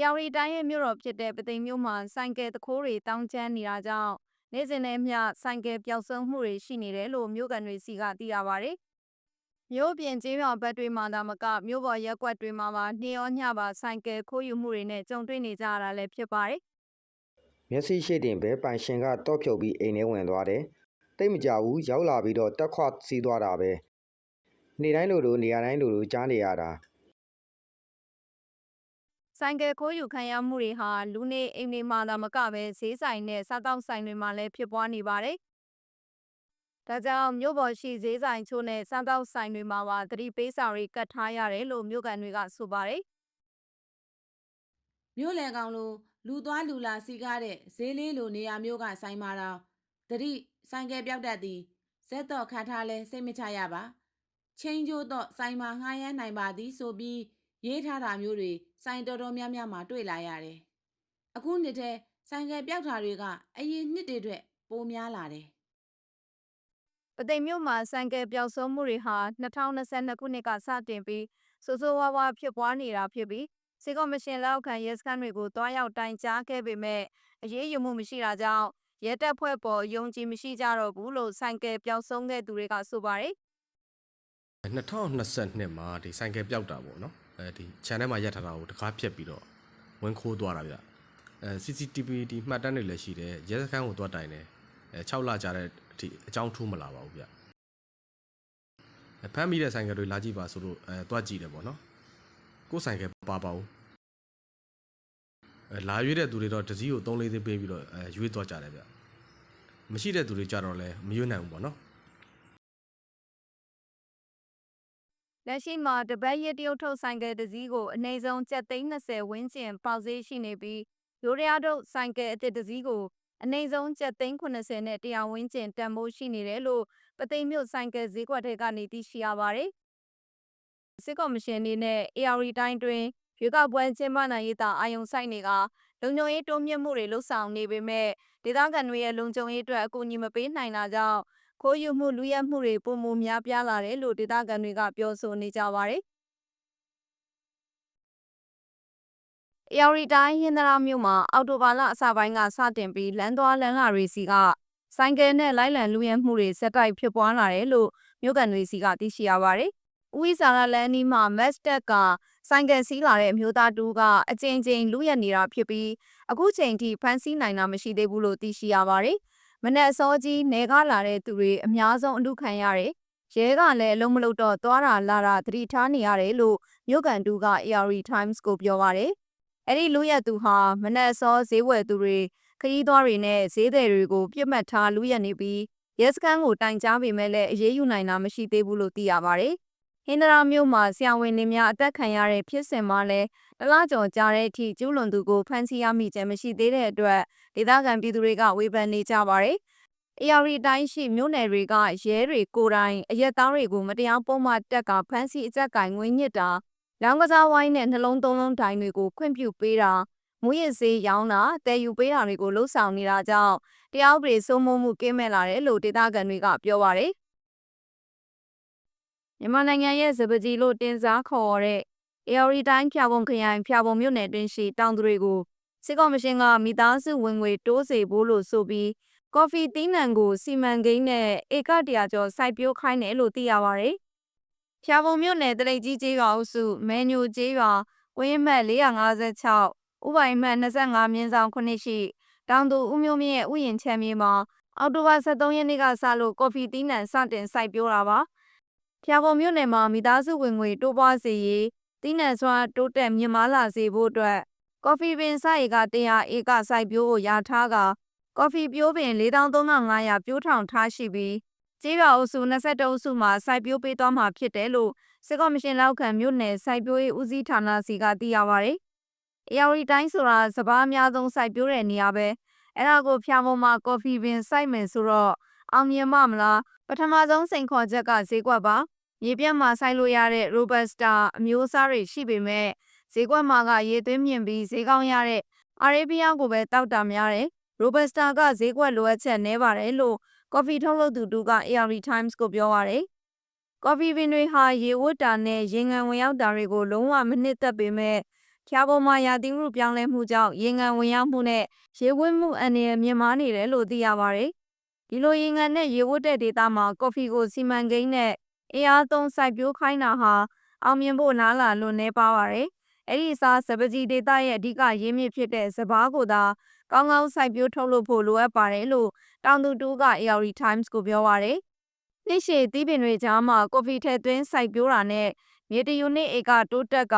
အေယာဝတီတိုင်းရဲ့မြို့တော်ဖြစ်တဲ့ပသိမ်မြို့မှာဆိုင်ကယ်တခိုးတွေတောင်းကျမ်းနေတာကြောင့်နေ့စဉ်နဲ့မျှဆိုင်ကယ်ပျောက်ဆုံးမှုတွေရှိနေတယ်လို့မြို့ကန်တွေစီကသိရပါတယ်။မြို့ပြင်ကျေးရွာဘက်တွေမှာသာမကမြို့ပေါ်ရက်ကွက်တွေမှာပါနေ့ရောညပါဆိုင်ကယ်ခိုးယူမှုတွေနဲ့ကြုံတွေ့နေကြရတာလည်းဖြစ်ပါတယ်မျက်စိရှိတင်ပဲပိုင်ရှင်ကတော့ဖြုတ်ပြီးအိမ်ထဲဝင်သွားတယ်တိတ်မကြဘူးရောက်လာပြီးတော့တက်ခွစီးသွားတာပဲနေ့တိုင်းလိုလိုနေရာတိုင်းလိုလိုကြားနေရတာ။ ဆိုင်ကယ်ခိုးယူခံရမှုတွေဟာလူနေအိမ်တွေမှာသာမကပဲဈေးဆိုင်နဲ့စားတောက်ဆိုင်တွေမှာလည်းဖြစ်ပွားနေပါတယ်။ဒါကြောင့်မြို့ပေါ်ရှိဈေးဆိုင်ချို့နဲ့စားတောက်ဆိုင်တွေမှာပါသတိပေးစာတွေကတ်ထားရတယ်လို့မြို့ကန်တွေကဆိုပါတယ်။မြို့လေကောင်လိုလူသွားလူလာစီကားတဲ့ဈေးလေးလိုနေရာမျိုးကဆိုင်မာတော့တတိဆိုင်ကယ်ပြောက်တတ်သည်ဇက်တော့ခတ်ထားလဲစိတ်မချရပါချင်းကျိုးတော့ဆိုင်မှာငှားရမ်းနိုင်ပါသည်ဆိုပြီးရေးထားတာမျိုးတွေ ဆိုင်တော်တော်များများမှာတွေ့လာရတယ်အခုနှစ်ထဲဆိုင်ကယ်ပြောက်တာတွေကအရင်နှစ်တွေအတွက်ပိုများလာတယ်ပသိမ်မြို့မှာဆိုင်ကယ်ပျောက်ဆုံးမှုတွေဟာ2022ခုနှစ်ကစတင်ပြီးဆိုးဆိုးဝါးဝါးဖြစ်ပွားနေတာဖြစ်ပြီးစေကော်မရှင်လက်အောက်ခံရဲစခန်းတွေကိုတွားရောက်တိုင်ကြားခဲ့ပေမဲ့အရေးယူမှုမရှိတာကြောင့်ရဲတပ်ဖွဲ့ပေါ်ယုံကြည်မရှိကြတော့ဘူးလို့ဆိုင်ကယ်ပျောက်ဆုံးတဲ့သူတွေကဆိုပါတယ်2022မှာဒီဆိုင်ကယ်ပျောက်တာပေါ့နော် အဲဒီ channel မှာရက်ထားတာကိုတကားဖြတ်ပြီးတော့ဝင်ခိုးသွားတာဗျအဲ CCTV ဒီမှတ်တမ်းတွေလည်းရှိတယ်ရဲစခန်းကိုသွားတိုင်တယ်အဲ6လကြာတဲ့အထိအကြောင်းထူးမလာပါဘူးဗျအဲဖမ်းမိတဲ့ဆိုင်ကယ်တွေလာကြည့်ပါဆိုလို့အဲသွားကြည့်တယ်ပေါ့နော်ကိုယ်ဆိုင်ကယ်ပါပါဘူးအဲလာရွေးတဲ့သူတွေတော့တစည်းကို3လေးသိန်းပေးပြီးတော့အဲရွေးသွားကြတယ်ဗျမရှိတဲ့သူတွေကြတော့လည်းမရွေးနိုင်ဘူးပေါ့နော် လက်ရှိမှာတပတ်ရတရုတ်ထုတ်ဆိုင်ကယ်တစ်စီးကိုအနည်းဆုံးကျပ်သိန်း20ဝန်းကျင်ပေါက်ဈေးရှိနေပြီးရိုးရရထုတ်ဆိုင်ကယ်အသစ်တစ်စီးကိုအနည်းဆုံးကျပ်သိန်း80နဲ့100ဝန်းကျင်တန်ဖိုးရှိနေတယ်လို့ပသိမ်မြို့ဆိုင်ကယ်ဈေးကွက်ထဲကနေသိရှိရပါတယ်။စစ်ကော်မရှင်အနေနဲ့ AR တိုင်းတွင်ရွေးကောက်ပွဲကျင်းပနိုင်ရေးတာအာယုံဆိုင်တွေကလုံခြုံရေးတိုးမြင့်မှုတွေလှုပ်ဆောင်နေပေမဲ့ဒေသခံတွေရဲ့လုံခြုံရေးအတွက်အကူအညီမပေးနိုင်တာကြောင့် ခိုးယူမှုလူရက်မှုတွေပုံမများပြားလာတယ်လို့ဒေသခံတွေကပြောဆိုနေကြပါတယ်။အေယာရီတိုင်းဟင်္ဒရာမြို့မှာအော်တိုဘာလအစပိုင်းကစတင်ပြီးလမ်းသွားလမ်းလာတွေစီကဆိုင်ကယ်နဲ့လိုက်လံလူရဲမှုတွေဆက်တိုက်ဖြစ်ပွားလာတယ်လို့မြို့ကန်တွေစီကသိရှိရပါတယ်။ဦးဝီစာကလန်နီမှာမက်စတက်ကဆိုင်ကယ်စီးလာတဲ့အမျိုးသားတူကအကြိမ်ကြိမ်လူရက်နေတာဖြစ်ပြီးအခုချိန်ထိဖမ်းဆီးနိုင်တာမရှိသေးဘူးလို့သိရှိရပါတယ်။ မနက်အစောကြီးနေကားလာတဲ့သူတွေအများဆုံးအလူခံရတယ်။ရဲကလည်းအလုံးမလုံးတော့သွားတာလာတာသတိထားနေရတယ်လို့မြို့ကန်တူက AR Times ကိုပြောပါတယ်။အဲ့ဒီလူရက်သူဟာမနက်အစောဈေးဝယ်သူတွေခရီးသွားတွေနဲ့ဈေးသည်တွေကိုပြစ်မှတ်ထားလူရက်နေပြီးရဲစခန်းကိုတိုင်ကြားပေမဲ့လည်းအရေးယူနိုင်တာမရှိသေးဘူးလို့သိရပါတယ်။ ဟင်္ဒရာမြို့မှာဆရာဝန်တွေများအသက်ခံရတဲ့ဖြစ်စဉ်မှာလည်းတလားကျော်ကြာတဲ့အထိကျူးလွန်သူကိုဖမ်းဆီးရမိခြင်းမရှိသေးတဲ့အတွက်ဒေသခံပြည်သူတွေကဝေဖန်နေကြပါတယ်။ AR တိုင်းရှိမြို့နယ်တွေကရဲတွေကိုယ်တိုင်အရက်သားတွေကိုမတရားပုံမှန်တက်ကဖမ်းဆီးအကြက်ကင်ငွေညစ်တာလောင်းကစားဝိုင်းနဲ့နှလုံးသုံးလုံးတိုင်းတွေကိုခွင့်ပြုပေးတာမူရစ်စေးရောင်းတာတည်ယူပေးတာတွေကိုလှုပ်ဆောင်နေတာကြောင့်တရားဥပဒေစိုးမိုးမှုကင်းမဲ့လာတယ်လို့ဒေသခံတွေကပြောပါတယ် မြန်မာနိုင်ငံရဲ့ဇပကြီးလို့တင်စားခေါ်တဲ့ AR တိုင်းဖြာပုံခရိုင်ဖြာပုံမြို့နယ်တွင်ရှိတောင်သူတွေကိုစစ်ကော်မရှင်ကမိသားစုဝင်ငွေတိုးစေဖို့လို့ဆိုပြီးကော်ဖီသီးနှံကိုစီမံကိန်းနဲ့ဧကတရာကျော်စိုက်ပျိုးခိုင်းတယ်လို့သိရပါတယ်။ဖြာပုံမြို့နယ်တရိတ်ကြီးကျေးရွာအုပ်စုမဲညိုကျေးရွာဝင်းမှတ်456ဥပိုင်မှတ်25မြင်းဆောင်9ရှိတောင်သူဦးမျိုးမြင့်ရဲ့ဥယျာဉ်ချမ်းမြေမှာအောက်တိုဘာ23ရက်နေ့ကစလို့ကော်ဖီသီးနှံစတင်စိုက်ပျိုးတာပါ။ ဖြာပုံမြို့နယ်မှာမိသားစုဝင်ငွေတိုးပွားစေရေးသီးနှံစွာတိုးတက်မြင့်မားလာစေဖို့အတွက်ကော်ဖီပင်စိုက်က100ဧကစိုက်ပျိုးဖို့ရာထားကကော်ဖီပြိုးပင်43,500ပြိုးထောင်ထားရှိပြီးကျေးရွာအုပ်စု22အုပ်စုမှာစိုက်ပျိုးပေးသွားမှာဖြစ်တယ်လို့စစ်ကော်မရှင်လောက်ခံမြို့နယ်စိုက်ပျိုးရေးဦးစီးဌာနစီကသိရပါဗျ။အေယာရီတိုင်းဆိုတာစပားအများဆုံးစိုက်ပျိုးတဲ့နေရာပဲအဲ့ဒါကိုဖြာပုံမှာကော်ဖီပင်စိုက်မယ်ဆိုတော့ အောင်မြင်မမလားပထမဆုံးစိန်ခေါ်ချက်ကဈေးကွက်ပါမြေပြတ်မှာစိုက်လို့ရတဲ့ Robusta အမျိုးအစားတွေရှိပေမဲ့ဈေးကွက်မှာကရေသွင်းမြင့်ပြီးဈေးကောင်းရတဲ့အာရေဗီးယားကိုပဲတောက်တာများတယ်။ Robusta ကဈေးကွက်လိုအပ်ချက်နည်းပါတယ်လို့ကော်ဖီထုတ်လုပ်သူတူက AR Times ကိုပြောပါတယ်။ကော်ဖီပင်တွေဟာရေဝတ်တာနဲ့ရေငံဝင်ရောက်တာတွေကိုလုံးဝမနှစ်သက်ပေမဲ့ဖျားပေါ်မှာရာသီဥတုပြောင်းလဲမှုကြောင့်ရေငန်ဝင်ရောက်မှုနဲ့ရေဝတ်မှုအန္တရာယ်မြင့်မားနေတယ်လို့သိရပါတယ်။ ဒီလိုရေငန်နဲ့ရေဝတ်တဲ့ဒေသမှာကော်ဖီကိုစီမံကိန်းနဲ့အင်အားသုံးစိုက်ပျိုးခိုင်းတာဟာအောင်မြင်ဖို့နားလာလွန်နေပါပါတယ်။အဲ့ဒီအစားစပကြီးဒေသရဲ့အဓိကရင်းမြစ်ဖြစ်တဲ့စပားကိုသာကောင်းကောင်းစိုက်ပျိုးထုတ်လုပ်ဖို့လိုအပ်ပါတယ်လို့တောင်သူတူက AR Times ကိုပြောပါတယ်။နှိရှေသီးပင်တွေကြားမှာကော်ဖီထဲသွင်းစိုက်ပျိုးတာနဲ့မြေတယူနစ်ဧကတိုးတက်က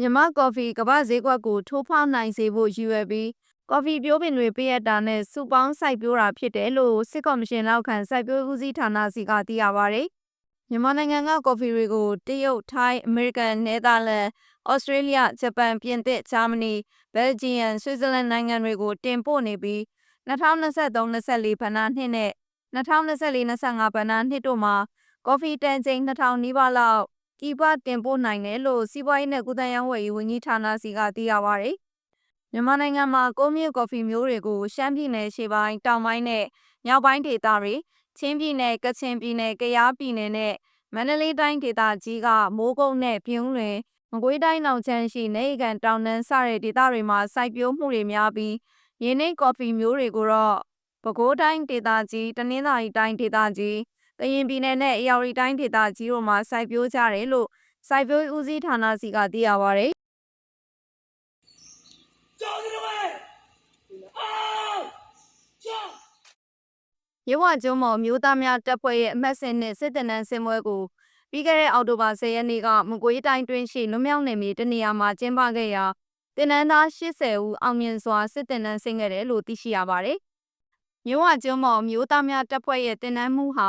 မြမကော်ဖီကမ္ဘာဈေးကွက်ကိုထိုးဖောက်နိုင်စေဖို့ရည်ရွယ်ပြီး ကော်ဖီပြိုးပင်တွေပေးအပ်တာနဲ့စုပေါင်းစိုက်ပျိုးတာဖြစ်တယ်လို့စစ်ကော်မရှင်လောက်ခံစိုက်ပျိုးဦးစီးဌာနစီကသိရပါဗျ။မြန်မာနိုင်ငံကကော်ဖီတွေကိုတရုတ်၊ထိုင်း၊အမေရိကန်၊နယ်သာလန်၊ဩစတြေးလျ၊ဂျပန်၊ပြင်သစ်၊ဂျာမနီ၊ဘယ်လ်ဂျီယံ၊ဆွစ်ဇာလန်နိုင်ငံတွေကိုတင်ပို့နေပြီး2023-24ဘဏ္ဍာနှစ်နဲ့2024-25ဘဏ္ဍာနှစ်တို့မှာကော်ဖီတန်ချိန်2000နီးပါးလောက်ဒီပတင်ပို့နိုင်တယ်လို့စီးပွားရေးနဲ့ကုသရေးဝန်ကြီးဝန်ကြီးဌာနစီကသိရပါဗျ။ မြန်မာနိုင်ငံမှာကိုမြင့်ကော်ဖီမျိုးတွေကိုရှမ်းပြည်နယ်ရှေ့ပိုင်းတောင်ပိုင်းနဲ့မြောက်ပိုင်းဒေသတွေချင်းပြည်နယ်ကချင်ပြည်နယ်ကယားပြည်နယ်နဲ့မန္တလေးတိုင်းဒေသကြီးကမိုးကုတ်နဲ့ပြုံးလွင်မကွေးတိုင်းနောက်ချမ်းရှိနေကန်တောင်တန်းစတဲ့ဒေသတွေမှာစိုက်ပျိုးမှုတွေများပြီးရင်းနှိကော်ဖီမျိုးတွေကိုတော့ပဲခူးတိုင်းဒေသကြီးတနင်္သာရီတိုင်းဒေသကြီးကရင်ပြည်နယ်နဲ့အေရဝတီတိုင်းဒေသကြီးတို့မှာစိုက်ပျိုးကြတယ်လို့စိုက်ပျိုးဦးစီးဌာနစီကသိရပါဗျ။ ရေဝကျွန်းမော်မျိုးသားများတပ်ဖွဲ့ရဲ့အမှတ်စဉ်နဲ့စစ်တပ်နန်းစင်ပွဲကိုပြီးခဲ့တဲ့အောက်တိုဘာ10ရက်နေ့ကမကွေးတိုင်းတွင်းရှိလွမြောက်နယ်မြေတနေရာမှာကျင်းပခဲ့ရာတင်နန်းသား80ဦးအောင်မြင်စွာစစ်တပ်နန်းဆင်းခဲ့တယ်လို့သိရှိရပါတယ်။မြဝကျွန်းမော်မျိုးသားများတပ်ဖွဲ့ရဲ့တင်နန်းမှုဟာ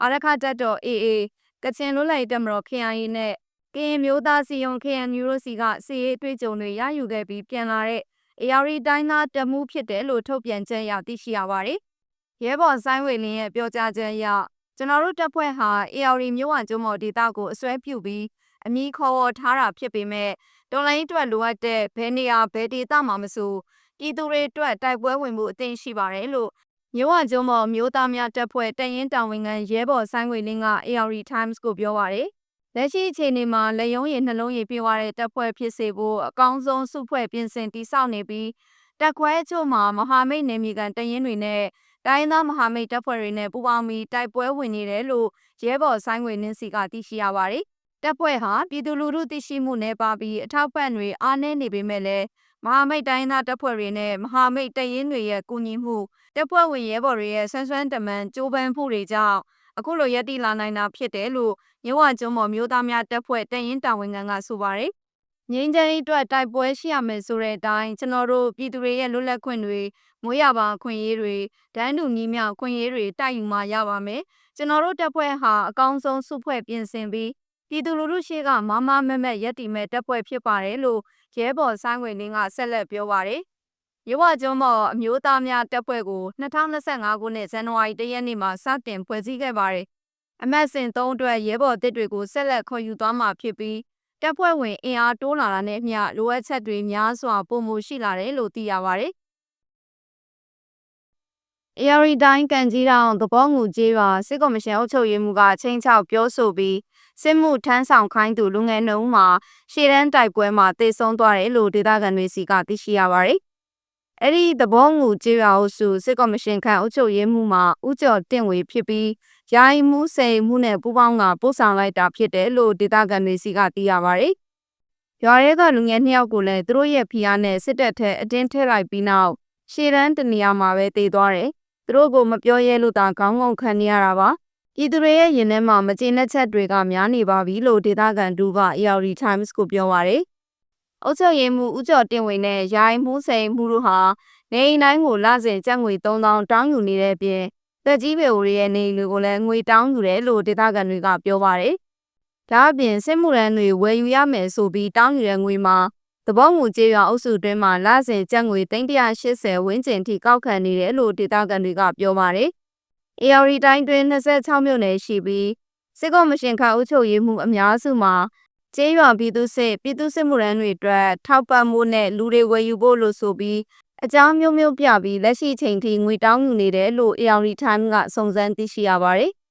အာရခတပ်တော် AA ကချင်လွတ်လပ်ရေးတပ်မတော် KIA နဲ့ကရင်မျိုးသားစီယုံ KNU တို့စီကစီရေးအတွေ့အကြုံတွေရယူခဲ့ပြီးပြန်လာတဲ့ AR တိုင်းသားတပ်မှုဖြစ်တယ်လို့ထုတ်ပြန်ချက်အရသိရှိရပါတယ်။ ရဲဘော်ဆိုင်ဝေလင်းရဲ့ပြောကြားချက်အရကျွန်တော်တို့တပ်ဖွဲ့ဟာ AR မြို့ဝကျွန်းမော်ဒေသကိုအစွဲပြုပြီးအမိခေါ်ဝေါ်ထားတာဖြစ်ပေမဲ့တော်လိုင်းအတွက်လိုအပ်တဲ့ဘယ်နေရာဘယ်ဒေသမှာမဆိုပြည်သူတွေအတွက်တိုက်ပွဲဝင်မှုအသင့်ရှိပါတယ်လို့မြို့ဝကျွန်းမော်မြို့သားများတပ်ဖွဲ့တရင်တောင်ဝင်ခံရဲဘော်ဆိုင်ဝေလင်းက AR Times ကိုပြောပါတယ်။လက်ရှိအခြေအနေမှာလက်ယုံရည်နှလုံးရည်ပြေဝတဲ့တပ်ဖွဲ့ဖြစ်စေဖို့အကောင်းဆုံးစုဖွဲ့ပြင်ဆင်တည်ဆောက်နေပြီးတက်ခွဲအချို့မှာမဟာမိတ်နယ်မြေကန်တရင်တွေနဲ့ တိုင်းသားမဟာမိတ်တပ်ဖွဲ့တွေနဲ့ပူးပေါင်းပြီးတိုက်ပွဲဝင်နေတယ်လို့ရဲဘော်ဆိုင်ငွေနင်းစီကသိရှိရပါတယ်။တပ်ဖွဲ့ဟာပြည်သူလူထုသိရှိမှုနဲ့ပါပြီးအထောက်ပံ့တွေအားနည်းနေပေမဲ့လည်းမဟာမိတ်တိုင်းသားတပ်ဖွဲ့တွေနဲ့မဟာမိတ်တရင်တွေရဲ့ကူညီမှုတပ်ဖွဲ့ဝင်ရဲဘော်တွေရဲ့ဆွမ်းဆွမ်းတမန်ကြိုးပမ်းမှုတွေကြောင့်အခုလိုရည်တည်လာနိုင်တာဖြစ်တယ်လို့မြဝကျွန်းမော်မျိုးသားများတပ်ဖွဲ့တရင်တာဝန်ခံကဆိုပါတယ်။ ငင်းချမ်းရေးအတွက်တိုက်ပွဲရှိရမယ်ဆိုတဲ့အတိုင်းကျွန်တော်တို့ပြည်သူတွေရဲ့လွတ်လပ်ခွင့်တွေမွေးရပါခွင့်ရေးတွေဒန်းတူညီမျှခွင့်ရေးတွေတိုက်ယူမှရပါမယ်ကျွန်တော်တို့တပ်ဖွဲ့ဟာအကောင်းဆုံးစုဖွဲ့ပြင်ဆင်ပြီးပြည်သူလူထုရှေ့ကမမမက်မက်ရက်တီမဲ့တပ်ဖွဲ့ဖြစ်ပါတယ်လို့ရဲဘော်ဆိုင်ဝင်လင်းကဆက်လက်ပြောပါတယ်ရဝကျွန်းမော်အမျိုးသားများတပ်ဖွဲ့ကို2025ခုနှစ်ဇန်နဝါရီလ1ရက်နေ့မှာစတင်ဖွဲ့စည်းခဲ့ပါတယ်အမတ်စဉ်3အတွက်ရဲဘော်တစ်တွေကိုဆက်လက်ခေါ်ယူသွားမှာဖြစ်ပြီး တပ်ဖွဲ့ဝင်အင်အားတိုးလာတာနဲ့မျှလိုအပ်ချက်တွေများစွာပုံမှုရှိလာတယ်လို့သိရပါတယ်။ AR တိုင်းကန်ကြီးတောင်သဘောငူကျေးရွာစစ်ကော်မရှင်အုပ်ချုပ်ရေးမှူးကချင်းချောက်ပြောဆိုပြီးစစ်မှုထမ်းဆောင်ခိုင်းသူလူငယ်နှုံးမှာရှေ့တန်းတိုက်ပွဲမှာတေဆုံးသွားတယ်လို့ဒေသခံတွေစီကသိရှိရပါတယ်။အဲ့ဒီသဘောငူကျေးရွာအုပ်စုစစ်ကော်မရှင်ခန့်အုပ်ချုပ်ရေးမှူးမှာဦးကျော်တင့်ဝေဖြစ်ပြီး ယာယီမှုစိန်မှုနဲ့ပူးပေါင်းကပို့ဆောင်လိုက်တာဖြစ်တယ်လို့ဒေသခံတွေစီကသိရပါတယ်။ရွာရဲကလူငယ်နှစ်ယောက်ကိုလည်းသူတို့ရဲ့ဖီအားနဲ့စစ်တပ်ထက်အတင်းထည့်လိုက်ပြီးနောက်ရှေ့တန်းတနေရာမှာပဲတည်သွားတယ်။သူတို့ကိုမပြောရဲလို့သာခေါင်းငုံခံနေရတာပါ။ပြည်သူတွေရဲ့ရင်ထဲမှာမကျေနပ်ချက်တွေကများနေပါပြီလို့ဒေသခံတူက AR Times ကိုပြောပါရယ်။အုတ်ချုပ်ရင်မှုဦးကျော်တင်ဝေနဲ့ရိုင်းမှုစိန်မှုတို့ဟာနေအိမ်တိုင်းကိုလစဉ်ကျပ်ငွေ3000တောင်းယူနေတဲ့အပြင် တက်ကြီးပေဦးရဲ့နေအိမ်တွေကိုလည်းငွေတောင်းယူတယ်လို့ဒေသခံတွေကပြောပါရယ်။ဒါအပြင်စစ်မှုရန်တွေဝယ်ယူရမယ်ဆိုပြီးတောင်းယူတဲ့ငွေမှာသဘောငူကျေးရွာအုပ်စုတွင်းမှာလစဉ်ကျပ်ငွေ380ဝန်းကျင်ထိကောက်ခံနေတယ်လို့ဒေသခံတွေကပြောပါတယ်။ AR တိုင်းတွင်26မြို့နယ်ရှိပြီးစစ်ကောမရှင်ခအုပ်ချုပ်ရေးမှုအများစုမှာကျေးရွာပြည်သူစစ်ပြည်သူစစ်မှုရန်တွေအတွက်ထောက်ပံ့မှုနဲ့လူတွေဝယ်ယူဖို့လို့ဆိုပြီး အကြောင်းမျိုးမျိုးပြပြီးလက်ရှိချိန်ထိငွေတောင်းယူနေတယ်လို့ AR Time ကစုံစမ်းသိရှိရပါတယ်။